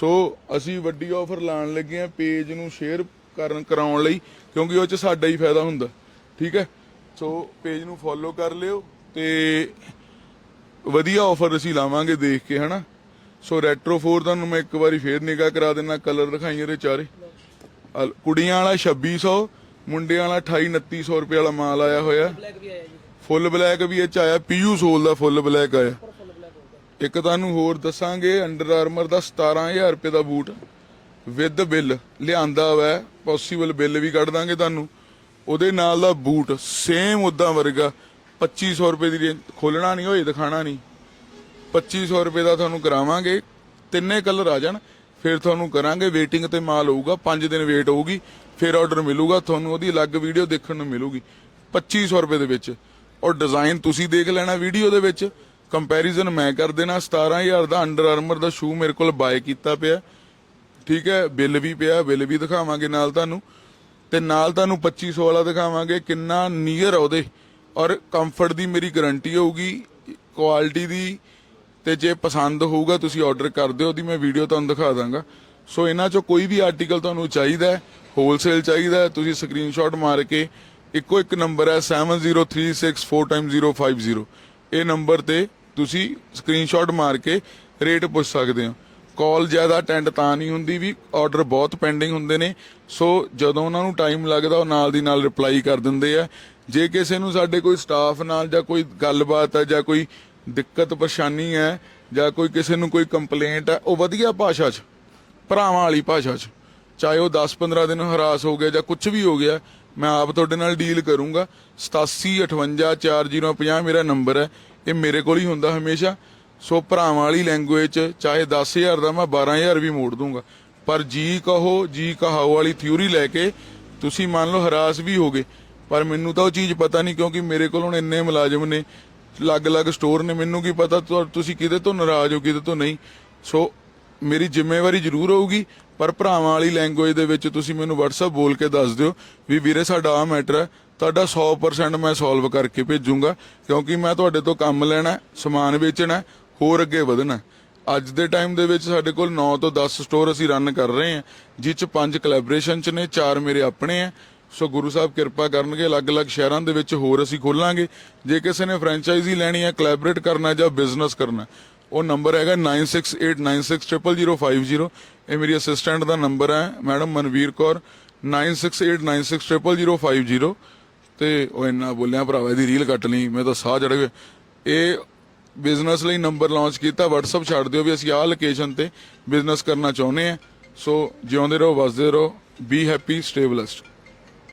ਸੋ ਅਸੀਂ ਵੱਡੀ ਆਫਰ ਲਾਣ ਲੱਗੇ ਆ ਪੇਜ ਨੂੰ ਸ਼ੇਅਰ ਕਰਨ ਕਰਾਉਣ ਲਈ ਕਿਉਂਕਿ ਉਹ ਚ ਸਾਡਾ ਹੀ ਫਾਇਦਾ ਹੁੰਦਾ। ਠੀਕ ਹੈ? ਸੋ ਪੇਜ ਨੂੰ ਫੋਲੋ ਕਰ ਲਿਓ ਤੇ ਵਧੀਆ ਆਫਰ ਅਸੀਂ ਲਾਵਾਂਗੇ ਦੇਖ ਕੇ ਹਨਾ? ਸੋ ਰੈਟਰੋ 4 ਤੁਹਾਨੂੰ ਮੈਂ ਇੱਕ ਵਾਰੀ ਫੇਰ ਨਿਗਾਹ ਕਰਾ ਦੇਣਾ ਕਲਰ ਦਿਖਾਈ ਇਹਦੇ ਚਾਰੇ। ਕੁੜੀਆਂ ਵਾਲਾ 2600 ਮੁੰਡਿਆਂ ਵਾਲਾ 28 2900 ਰੁਪਏ ਵਾਲਾ ਮਾਲ ਆਇਆ ਹੋਇਆ। ਬਲੈਕ ਵੀ ਆਇਆ ਜੀ। ਫੁੱਲ ਬਲੈਕ ਵੀ ਇਹ ਚ ਆਇਆ ਪੀਯੂ ਸੋਲ ਦਾ ਫੁੱਲ ਬਲੈਕ ਆਇਆ ਪਰ ਫੁੱਲ ਬਲੈਕ ਹੋਊਗਾ ਇੱਕ ਤੁਹਾਨੂੰ ਹੋਰ ਦੱਸਾਂਗੇ ਅੰਡਰ ਆਰਮਰ ਦਾ 17000 ਰੁਪਏ ਦਾ ਬੂਟ। ਵਿਦ ਬਿੱਲ ਲਿਆਂਦਾ ਵਾ ਪੋਸੀਬਲ ਬਿੱਲ ਵੀ ਕੱਢ ਦਾਂਗੇ ਤੁਹਾਨੂੰ। ਉਹਦੇ ਨਾਲ ਦਾ ਬੂਟ ਸੇਮ ਉਦਾਂ ਵਰਗਾ 2500 ਰੁਪਏ ਦੀ ਖੋਲਣਾ ਨਹੀਂ, ਹੋਏ ਦਿਖਾਣਾ ਨਹੀਂ। 2500 ਰੁਪਏ ਦਾ ਤੁਹਾਨੂੰ ਕਰਾਵਾਂਗੇ, ਤਿੰਨੇ ਕਲਰ ਆ ਜਾਣ, ਫਿਰ ਤੁਹਾਨੂੰ ਕਰਾਂਗੇ ਵੇਟਿੰਗ ਤੇ ਮਾਲ ਹੋਊਗਾ 5 ਦਿਨ ਵੇਟ ਹੋਊਗੀ, ਫਿਰ ਆਰਡਰ ਮਿਲੂਗਾ, ਤੁਹਾਨੂੰ ਉਹਦੀ ਅਲੱਗ ਵੀਡੀਓ ਦੇਖਣ ਨੂੰ ਮਿਲੂਗੀ। 2500 ਰੁਪਏ ਦੇ ਵਿੱਚ, ਔਰ ਡਿਜ਼ਾਈਨ ਤੁਸੀਂ ਦੇਖ ਲੈਣਾ ਵੀਡੀਓ ਦੇ ਵਿੱਚ ਕੰਪੈਰੀਜ਼ਨ ਮੈਂ ਕਰ ਦੇਣਾ 17000 ਦਾ ਅੰਡਰ ਆਰਮਰ ਦਾ ਸ਼ੂ ਮੇਰੇ ਕੋਲ ਬਾਏ ਕੀਤਾ ਪਿਆ। ਠੀਕ ਹੈ, ਬਿੱਲ ਵੀ ਪਿਆ, ਬਿੱਲ ਵੀ ਦਿਖਾਵਾਂਗੇ ਨਾਲ ਤੁਹਾਨੂੰ। ਤੇ ਨਾਲ ਤੁਹਾਨੂੰ 2500 ਵਾਲਾ ਦਿਖਾਵਾਂਗੇ, ਕਿੰਨਾ ਨੀਅਰ ਉਹਦੇ। ਔਰ ਕੰਫਰਟ ਦੀ ਮੇਰੀ ਗਾਰੰਟੀ ਹੋਊਗੀ ਕੁਆਲਿਟੀ ਦੀ। ਤੇ ਜੇ ਪਸੰਦ ਹੋਊਗਾ, ਤੁਸੀਂ ਆਰਡਰ ਕਰ ਦਿਓ, ਉਹਦੀ ਮੈਂ ਵੀਡੀਓ ਤੁਹਾਨੂੰ ਦਿਖਾ ਦਾਂਗਾ। ਸੋ ਇਹਨਾਂ ਚੋਂ ਕੋਈ ਵੀ ਆਰਟੀਕਲ ਤੁਹਾਨੂੰ ਚਾਹੀਦਾ ਹੈ ਹੋਲਸੇਲ ਚਾਹੀਦਾ ਤੁਸੀਂ ਸਕਰੀਨਸ਼ਾਟ ਮਾਰ ਕੇ ਇੱਕੋ ਇੱਕ ਨੰਬਰ ਹੈ 7036405050 ਇਹ ਨੰਬਰ ਤੇ ਤੁਸੀਂ ਸਕਰੀਨਸ਼ਾਟ ਮਾਰ ਕੇ ਰੇਟ ਪੁੱਛ ਸਕਦੇ ਹੋ। ਕਾਲ ਜ਼ਿਆਦਾ ਅਟੈਂਡ ਤਾਂ ਨਹੀਂ ਹੁੰਦੀ ਵੀ ਆਰਡਰ ਬਹੁਤ ਪੈਂਡਿੰਗ ਹੁੰਦੇ ਨੇ। ਸੋ ਜਦੋਂ ਉਹਨਾਂ ਨੂੰ ਟਾਈਮ ਲੱਗਦਾ, ਉਹ ਨਾਲ ਦੀ ਨਾਲ ਰਿਪਲਾਈ ਕਰ ਦਿੰਦੇ ਆ। ਜੇ ਕਿਸੇ ਨੂੰ ਸਾਡੇ ਕੋਈ ਸਟਾਫ ਨਾਲ ਜਾਂ ਕੋਈ ਗੱਲਬਾਤ ਹੈ ਜਾਂ ਕੋਈ ਦਿੱਕਤ, ਪਰੇਸ਼ਾਨੀ ਹੈ ਜਾਂ ਕੋਈ ਕਿਸੇ ਨੂੰ ਕੋਈ ਕੰਪਲੇਂਟ ਹੈ ਉਹ ਵਧੀਆ ਭਾਸ਼ਾ 'ਚ, ਭਰਾਵਾਂ ਵਾਲੀ ਭਾਸ਼ਾ 'ਚ, ਚਾਹੇ ਉਹ 10-15 ਦਿਨ ਹਰਾਸ ਹੋ ਗਿਆ ਜਾਂ ਕੁਝ ਵੀ ਹੋ ਗਿਆ, ਮੈਂ ਆਪ ਤੁਹਾਡੇ ਨਾਲ ਡੀਲ ਕਰੂੰਗਾ। 87584050 ਮੇਰਾ ਨੰਬਰ ਹੈ। ਇਹ ਮੇਰੇ ਕੋਲ ਹੀ ਹੁੰਦਾ ਹਮੇਸ਼ਾ। ਸੋ ਭਰਾਵਾਂ ਵਾਲੀ ਲੈਂਗੁਏਜ ਚ ਚਾਹੇ 10000 ਦਾ ਮੈਂ 12000 ਵੀ ਮੋੜ ਦੂੰਗਾ। ਪਰ ਜੀ ਕਹੋ, ਜੀ ਕਹਾਓ ਵਾਲੀ ਥਿਊਰੀ ਲੈ ਕੇ ਤੁਸੀਂ ਮੰਨ ਲਓ ਹਰਾਸ ਵੀ ਹੋਗੇ ਪਰ ਮੈਨੂੰ ਤਾਂ ਉਹ ਚੀਜ਼ ਪਤਾ ਨਹੀਂ ਕਿਉਂਕਿ ਮੇਰੇ ਕੋਲ ਹੁਣ ਇੰਨੇ ਮੁਲਾਜ਼ਮ ਨੇ, ਅਲੱਗ-ਅਲੱਗ ਸਟੋਰ ਨੇ, ਮੈਨੂੰ ਕੀ ਪਤਾ ਤੁਸੀਂ ਕਿਹਦੇ ਤੋਂ ਨਾਰਾਜ਼ ਹੋ, ਕਿਹਦੇ ਤੋਂ ਨਹੀਂ। ਸੋ ਮੇਰੀ ਜ਼ਿੰਮੇਵਾਰੀ ਜ਼ਰੂਰ ਹੋਊਗੀ, ਪਰ ਭਰਾਵਾਂ ਵਾਲੀ ਲੈਂਗੁਏਜ ਦੇ ਵਿੱਚ ਤੁਸੀਂ ਮੈਨੂੰ WhatsApp ਬੋਲ ਕੇ ਦੱਸ ਦਿਓ ਵੀ ਵੀਰੇ ਸਾਡਾ ਆ ਮੈਟਰ ਹੈ। ਤੁਹਾਡਾ 100% ਮੈਂ ਸੋਲਵ ਕਰਕੇ ਭੇਜੂੰਗਾ, ਕਿਉਂਕਿ ਮੈਂ ਤੁਹਾਡੇ ਤੋਂ ਕੰਮ ਲੈਣਾ, ਸਮਾਨ ਵੇਚਣਾ, ਹੋਰ ਅੱਗੇ ਵਧਣਾ। ਅੱਜ ਦੇ ਟਾਈਮ ਦੇ ਵਿੱਚ ਸਾਡੇ ਕੋਲ 9 ਤੋਂ 10 ਸਟੋਰ ਅਸੀਂ ਰਨ ਕਰ ਰਹੇ ਹਾਂ ਜਿਸ ਚ ਪੰਜ ਕੋਲੈਬੋਰੇਸ਼ਨ ਚ ਨੇ, ਚਾਰ ਮੇਰੇ ਆਪਣੇ ਆ। ਸੋ ਗੁਰੂ ਸਾਹਿਬ ਕਿਰਪਾ ਕਰਨਗੇ, ਅਲੱਗ-ਅਲੱਗ ਸ਼ਹਿਰਾਂ ਦੇ ਵਿੱਚ ਹੋਰ ਅਸੀਂ ਖੋਲਾਂਗੇ। ਜੇ ਕਿਸੇ ਨੇ ਫਰੈਂਚਾਈਜ਼ੀ ਲੈਣੀ ਹੈ ਕੋਲੈਬੋਰੇਟ ਕਰਨਾ ਜਾਂ ਬਿਜ਼ਨਸ ਕਰਨਾ, ਉਹ ਨੰਬਰ ਹੈਗਾ 9689600050 ਇਹ ਮੇਰੀ ਅਸਿਸਟੈਂਟ ਦਾ ਨੰਬਰ ਹੈ, ਮੈਡਮ ਮਨਵੀਰ ਕੌਰ 9689600050 ਤੇ ਉਹ ਇੰਨਾ ਬੋਲਿਆ, ਭਰਾਵਾ ਇਹਦੀ ਰੀਲ ਕੱਟ ਲਈ, ਮੈਂ ਤਾਂ ਸਾਹ ਚੜ ਗਿਆ। ਇਹ ਬਿਜ਼ਨਸ ਲਈ ਨੰਬਰ ਲਾਂਚ ਕੀਤਾ, WhatsApp ਛੱਡ ਦਿਓ ਵੀ ਅਸੀਂ ਆਹ ਲੋਕੇਸ਼ਨ ਤੇ ਬਿਜ਼ਨਸ ਕਰਨਾ ਚਾਹੁੰਦੇ ਆ ਸੋ ਜਿਉਂਦੇ ਰਹੋ, ਵਸਦੇ ਰਹੋ ਬੀ ਹੈਪੀ ਸਟੇ ਬਲੈਸਡ